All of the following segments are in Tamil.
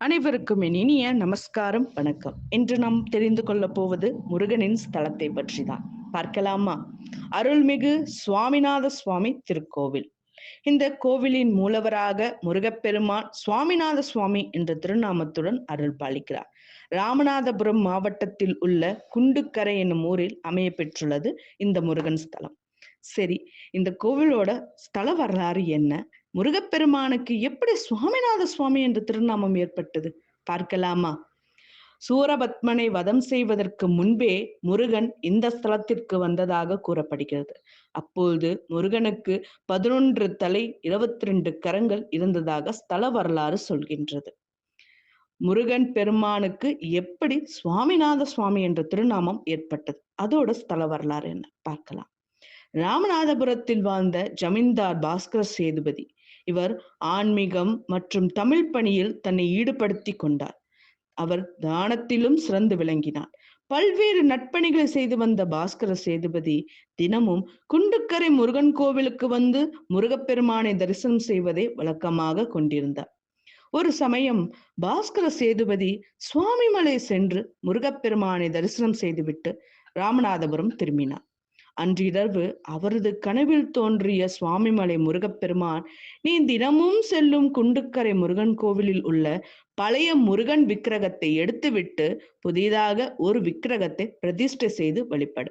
அனைவருக்கும் என் இனிய நமஸ்காரம் வணக்கம். இன்று நாம் தெரிந்து கொள்ளப் போவது முருகனின் ஸ்தலத்தை பற்றி தான் பார்க்கலாமா? அருள்மிகு சுவாமிநாத சுவாமி திருக்கோவில். இந்த கோவிலின் மூலவராக முருகப்பெருமான் சுவாமிநாத சுவாமி என்ற திருநாமத்துடன் அருள் பாலிக்கிறார். ராமநாதபுரம் மாவட்டத்தில் உள்ள குண்டுக்கரை என்னும் ஊரில் அமைய பெற்றுள்ளது இந்த முருகன் ஸ்தலம். சரி இந்த கோவிலோட ஸ்தல வரலாறு என்ன? முருகப்பெருமானுக்கு எப்படி சுவாமிநாத சுவாமி என்ற திருநாமம் ஏற்பட்டது? பார்க்கலாமா? சூரபத்மனை வதம் செய்வதற்கு முன்பே முருகன் இந்த ஸ்தலத்திற்கு வந்ததாக கூறப்படுகிறது. அப்பொழுது முருகனுக்கு பதினொன்று தலை இருபத்தி ரெண்டு கரங்கள் இருந்ததாக ஸ்தல வரலாறு சொல்கின்றது. முருகன் பெருமானுக்கு எப்படி சுவாமிநாத சுவாமி என்ற திருநாமம் ஏற்பட்டது? அதோட ஸ்தல வரலாறு என்ன? பார்க்கலாம். ராமநாதபுரத்தில் வாழ்ந்த ஜமீன்தார் பாஸ்கர சேதுபதி இவர் ஆன்மீகம் மற்றும் தமிழ் பணியில் தன்னை ஈடுபடுத்தி கொண்டார். அவர் தானத்திலும் சிறந்து விளங்கினார். பல்வேறு நட்பணிகளை செய்து வந்த பாஸ்கர சேதுபதி தினமும் குண்டுக்கரை முருகன் கோவிலுக்கு வந்து முருகப்பெருமானை தரிசனம் செய்வதை வழக்கமாக கொண்டிருந்தார். ஒரு சமயம் பாஸ்கர சேதுபதி சுவாமிமலை சென்று முருகப்பெருமானை தரிசனம் செய்துவிட்டு ராமநாதபுரம் திரும்பினார். அன்றிரவு அவரது கனவில் தோன்றிய சுவாமிமலை முருகப்பெருமான் நீ தினமும் செல்லும் குண்டுக்கரை முருகன் கோவிலில் உள்ள பழைய முருகன் விக்கிரகத்தை எடுத்துவிட்டு புதிதாக ஒரு விக்கிரகத்தை பிரதிஷ்டை செய்து வழிபடு.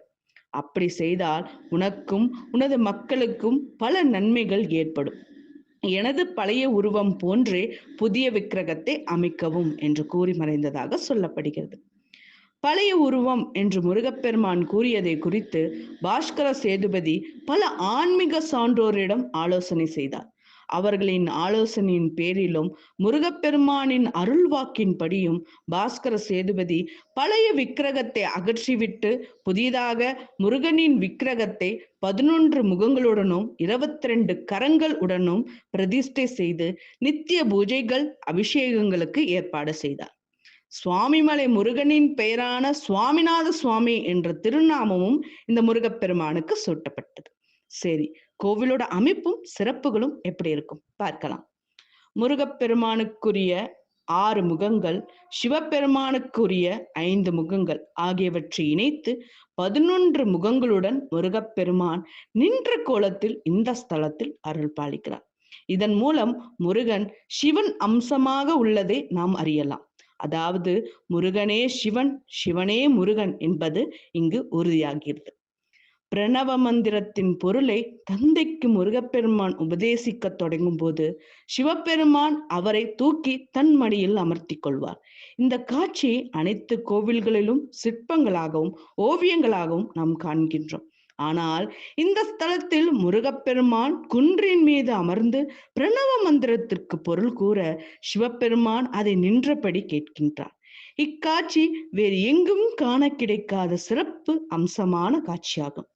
அப்படி செய்தால் உனக்கும் உனது மக்களுக்கும் பல நன்மைகள் ஏற்படும். எனது பழைய உருவம் போன்றே புதிய விக்கிரகத்தை அமைக்கவும் என்று கூறி மறைந்ததாக சொல்லப்படுகிறது. பழைய உருவம் என்று முருகப்பெருமான் கூறியதை குறித்து பாஸ்கர சேதுபதி பல ஆன்மீக சான்றோரிடம் ஆலோசனை செய்தார். அவர்களின் ஆலோசனையின் பேரிலும் முருகப்பெருமானின் அருள்வாக்கின்படியும் பாஸ்கர சேதுபதி பழைய விக்கிரகத்தை அகற்றிவிட்டு புதிதாக முருகனின் விக்கிரகத்தை பதினொன்று முகங்களுடனும் இருபத்தி ரெண்டு கரங்கள் உடனும் பிரதிஷ்டை செய்து நித்திய பூஜைகள் அபிஷேகங்களுக்கு ஏற்பாடு செய்தார். சுவாமிமலை முருகனின் பெயரான சுவாமிநாத சுவாமி என்ற திருநாமமும் இந்த முருகப்பெருமானுக்கு சூட்டப்பட்டது. சரி கோவிலோட அமைப்பும் சிறப்புகளும் எப்படி இருக்கும்? பார்க்கலாம். முருகப்பெருமானுக்குரிய ஆறு முகங்கள் சிவபெருமானுக்குரிய ஐந்து முகங்கள் ஆகியவற்றை இணைத்து பதினொன்று முகங்களுடன் முருகப்பெருமான் நின்ற கோலத்தில் இந்த ஸ்தலத்தில் அருள் பாலிக்கிறார். இதன் மூலம் முருகன் சிவன் அம்சமாக உள்ளதை நாம் அறியலாம். அதாவது முருகனே சிவன் சிவனே முருகன் என்பது இங்கு உறுதியாகிறது பிரணவ மந்திரத்தின் பொருளை தந்தைக்கு முருகப்பெருமான் உபதேசிக்க தொடங்கும் போது சிவபெருமான் அவரை தூக்கி தன் மடியில் அமர்த்தி கொள்வார். இந்த காட்சி அனைத்து கோவில்களிலும் சிற்பங்களாகவும் ஓவியங்களாகவும் நாம் காண்கின்றோம். ஆனால் இந்த ஸ்தலத்தில் முருகப்பெருமான் குன்றின் மீது அமர்ந்து பிரணவ மந்திரத்திற்கு பொருள் கூற சிவபெருமான் அதை நின்றபடி கேட்கின்றார். இக்காட்சி வேறு எங்கும் காண கிடைக்காத சிறப்பு அம்சமான காட்சியாகும்.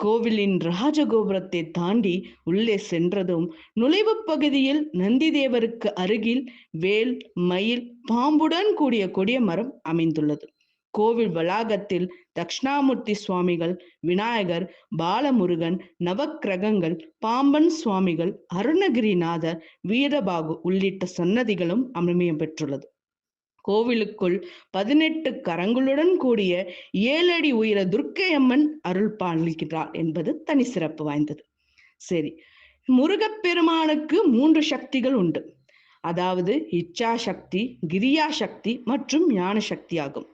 கோவிலின் ராஜகோபுரத்தை தாண்டி உள்ளே சென்றதும் நுழைவு பகுதியில் நந்தி தேவருக்கு அருகில் வேல் மயில் பாம்புடன் கூடிய கொடிய மரம் அமைந்துள்ளது. கோவில் வளாகத்தில் தக்ஷணாமூர்த்தி சுவாமிகள் விநாயகர் பாலமுருகன் நவக்கிரகங்கள் பாம்பன் சுவாமிகள் அருணகிரிநாதர் வீரபாகு உள்ளிட்ட சன்னதிகளும் அமையம் பெற்றுள்ளது. கோவிலுக்குள் பதினெட்டு கரங்களுடன் கூடிய ஏழடி உயர துர்க்கை அம்மன் அருள் பாலிக்கிறார் என்பது தனி சிறப்பு வாய்ந்தது. சரி முருகப்பெருமானுக்கு மூன்று சக்திகள் உண்டு. அதாவது இச்சா சக்தி கிரியா சக்தி மற்றும் ஞான சக்தி ஆகும்.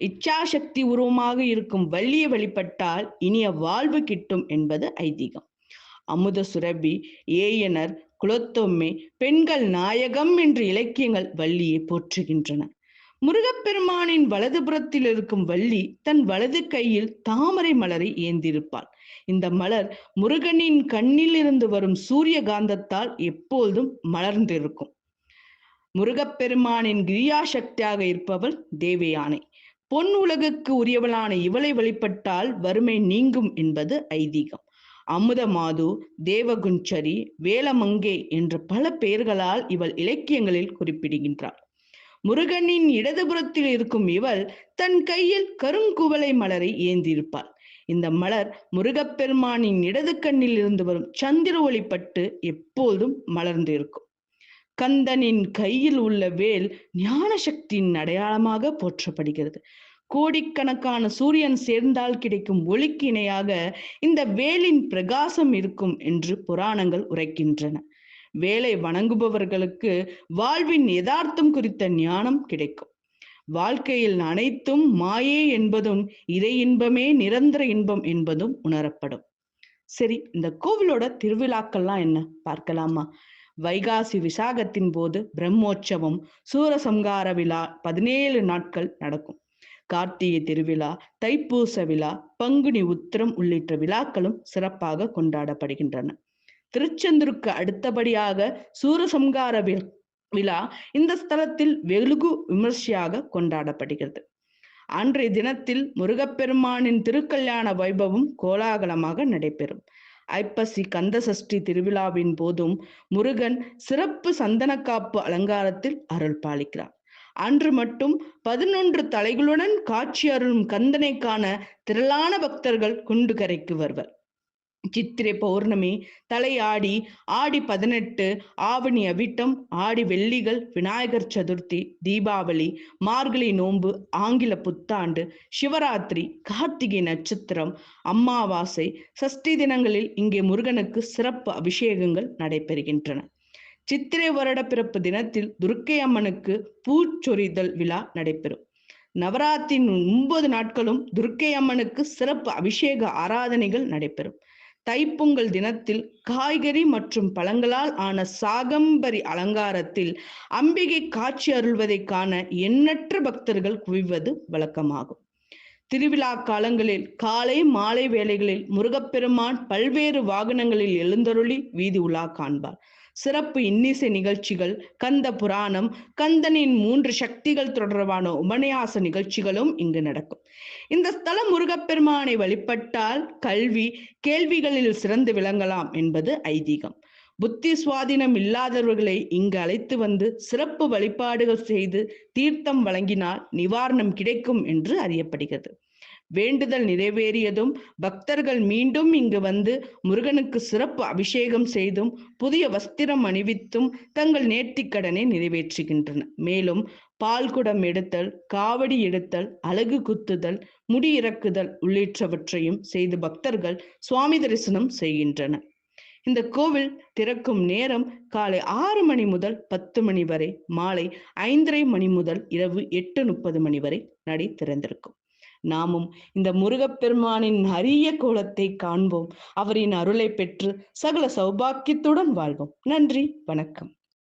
இச்சாசக்தி உருவமாக இருக்கும் வள்ளியை வழிபட்டால் இனிய வாழ்வு கிட்டும் என்பது ஐதீகம். அமுத சுரபி ஏயனர் குலத்தொம்மை பெண்கள் நாயகம் என்ற இலக்கியங்கள் வள்ளியை போற்றுகின்றன. முருகப்பெருமானின் வலதுபுறத்தில் இருக்கும் வள்ளி தன் வலது கையில் தாமரை மலரை ஏந்திருப்பாள். இந்த மலர் முருகனின் கண்ணில் இருந்து வரும் சூரிய காந்தத்தால் எப்போதும் மலர்ந்திருக்கும். முருகப்பெருமானின் கிரியாசக்தியாக இருப்பவள் தேவயானை. பொன் உலகுக்கு உரியவளான இவளை வழிபட்டால் வறுமை நீங்கும் என்பது ஐதீகம். அமுத மாது தேவகுஞ்சரி வேலமங்கே என்ற பல பெயர்களால் இவள் இலக்கியங்களில் குறிப்பிடுகின்றாள். முருகனின் இடதுபுறத்தில் இருக்கும் இவள் தன் கையில் கருங்குவளை மலரை ஏந்தியிருப்பாள் இந்த மலர் முருகப்பெருமானின் இடது கண்ணில் இருந்து வரும் சந்திர ஒளிப்பட்டு எப்போதும் மலர்ந்து இருக்கும் கந்தனின் கையில் உள்ள வேல் ஞான சக்தியின் அடையாளமாக போற்றப்படுகிறது. கோடிக்கணக்கான சூரியன் சேர்ந்தால் கிடைக்கும் ஒளிக்கு இணையாக இந்த வேலின் பிரகாசம் இருக்கும் என்று புராணங்கள் உரைக்கின்றன. வேலை வணங்குபவர்களுக்கு வாழ்வின் யதார்த்தம் குறித்த ஞானம் கிடைக்கும். வாழ்க்கையில் அனைத்தும் மாயே என்பதும் இறை இன்பமே நிரந்தர இன்பம் என்பதும் உணரப்படும். சரி இந்த கோவிலோட திருவிழாக்கள்லாம் என்ன? பார்க்கலாமா? வைகாசி விசாகத்தின் போது பிரம்மோற்சவம் சூரசம்கார விழா பதினேழு நாட்கள் நடக்கும். கார்த்திகை திருவிழா தைப்பூச விழா பங்குனி உத்திரம் உள்ளிட்ட விழாக்களும் சிறப்பாக கொண்டாடப்படுகின்றன. திருச்செந்தூருக்கு அடுத்தபடியாக சூரசம்கார விழா இந்த ஸ்தலத்தில் வெகுகு விமர்சையாக கொண்டாடப்படுகிறது. அன்றைய தினத்தில் முருகப்பெருமானின் திருக்கல்யாண வைபவம் கோலாகலமாக நடைபெறும். ஐப்பசி கந்த சஷ்டி திருவிழாவின் போதும் முருகன் சிறப்பு சந்தனக்காப்பு அலங்காரத்தில் அருள் பாலிக்கிறார். அன்று மட்டும் பதினொன்று தலைகளுடன் காட்சி அருளும் கந்தனை காண திரளான பக்தர்கள் குண்டு கரைக்கு வருவர். சித்திரை பௌர்ணமி தலையாடி ஆடி பதினெட்டு ஆவணி அவிட்டம் ஆடி வெள்ளிகள் விநாயகர் சதுர்த்தி தீபாவளி மார்கழி நோன்பு ஆங்கில புத்தாண்டு சிவராத்திரி கார்த்திகை நட்சத்திரம் அம்மாவாசை சஷ்டி தினங்களில் இங்கே முருகனுக்கு சிறப்பு அபிஷேகங்கள் நடைபெறுகின்றன. சித்திரை வருட பிறப்பு தினத்தில் துர்க்கை அம்மனுக்கு பூச்சொரிதல் விழா நடைபெறும். நவராத்திரின் ஒன்பது நாட்களும் துர்க்கை அம்மனுக்கு சிறப்பு அபிஷேக ஆராதனைகள் நடைபெறும். தைப்பொங்கல் தினத்தில் காய்கறி மற்றும் பழங்களால் ஆன சாகம்பரி அலங்காரத்தில் அம்பிகை காட்சி அருள்வதை காண எண்ணற்ற பக்தர்கள் குவிவது வழக்கமாகும். திருவிழா காலங்களில் காலை மாலை வேளைகளில் முருகப்பெருமான் பல்வேறு வாகனங்களில் எழுந்தருளி வீதி உலா காண்பார். சிறப்பு இன்னிசை நிகழ்ச்சிகள் கந்த புராணம் கந்தனின் மூன்று சக்திகள் தொடர்பான உபன்யாச நிகழ்ச்சிகளும் இங்கு நடக்கும். இந்த ஸ்தலம் முருகப்பெருமானை வழிபட்டால் கல்வி கேள்விகளில் சிறந்து விளங்கலாம் என்பது ஐதீகம். புத்தி சுவாதீனம் இல்லாதவர்களை இங்கு அழைத்து வந்து சிறப்பு வழிபாடுகள் செய்து தீர்த்தம் வழங்கினால் நிவாரணம் கிடைக்கும் என்று அறியப்படுகிறது. வேண்டுதல் நிறைவேறியதும் பக்தர்கள் மீண்டும் இங்கு வந்து முருகனுக்கு சிறப்பு அபிஷேகம் செய்தும் புதிய வஸ்திரம் அணிவித்தும் தங்கள் நேர்த்திக்கடனை நிறைவேற்றுகின்றன. மேலும் பால்குடம் எடுத்தல் காவடி எடுத்தல் அழகு குத்துதல் முடி இறக்குதல் உள்ளிட்டவற்றையும் செய்து பக்தர்கள் சுவாமி தரிசனம் செய்கின்றனர். இந்த கோவில் திறக்கும் நேரம் காலை ஆறு மணி முதல் பத்து மணி வரை மாலை ஐந்தரை மணி முதல் இரவு எட்டு முப்பது மணி வரை நடை திறந்திருக்கும் நாமும் இந்த முருகப்பெருமானின் அரிய கோலத்தை காண்போம். அவரின் அருளை பெற்று சகல சௌபாக்கியத்துடன் வாழ்வோம். நன்றி வணக்கம்.